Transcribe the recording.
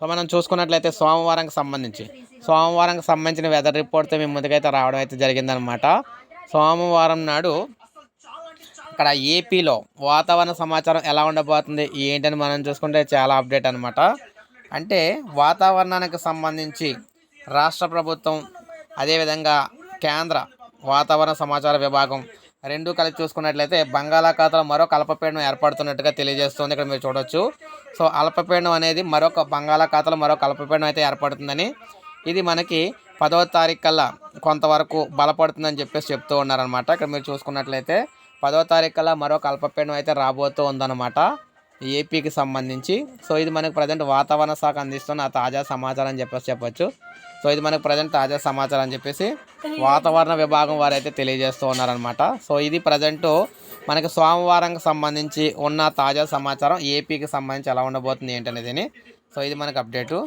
So మనం చూసుకున్నట్లయితే సోమవారంకి సంబంధించి. సోమవారంకి సంబంధించిన వెదర్ రిపోర్ట్తో మేము ముందుకైతే రావడం అయితే జరిగిందనమాట సోమవారం నాడు అక్కడ ఏపీలో వాతావరణ సమాచారం ఎలా ఉండబోతుంది ఏంటని మనం చూసుకుంటే చాలా అప్డేట్ అనమాట అంటే వాతావరణానికి సంబంధించి రాష్ట్ర ప్రభుత్వం అదేవిధంగా కేంద్ర వాతావరణ సమాచార విభాగం రెండు కలిపి చూసుకున్నట్లయితే బంగాళాఖాతంలో మరో అల్పపీడనం ఏర్పడుతున్నట్టుగా తెలియజేస్తుంది. ఇక్కడ మీరు చూడొచ్చు. సో అల్పపీడనం అనేది మరొక బంగాళాఖాతంలో మరొక అల్పపీడనం అయితే ఏర్పడుతుందని ఇది మనకి పదవ తారీఖు కల్లా కొంతవరకు బలపడుతుందని చెప్పేసి చెప్తూ ఉన్నారనమాట ఇక్కడ మీరు చూసుకున్నట్లయితే పదవ తారీఖు కల్లా మరొక అల్పపీడనం అయితే రాబోతూ ఉందన్నమాట. ఏపీకి సంబంధించి. సో ఇది మనకు ప్రజెంట్ వాతావరణ శాఖ అందిస్తున్న తాజా సమాచారం అని చెప్పేసి చెప్పొచ్చు. సో ఇది మనకు ప్రజెంట్ తాజా సమాచారం అని చెప్పేసి వాతావరణ విభాగం వారు అయితే తెలియజేస్తూ ఉన్నారనమాట సో ఇది ప్రజెంట్ మనకి సోమవారంకి సంబంధించి ఉన్న తాజా సమాచారం ఏపీకి సంబంధించి ఎలా ఉండబోతుంది ఏంటనేది. సో ఇది మనకు అప్డేటు.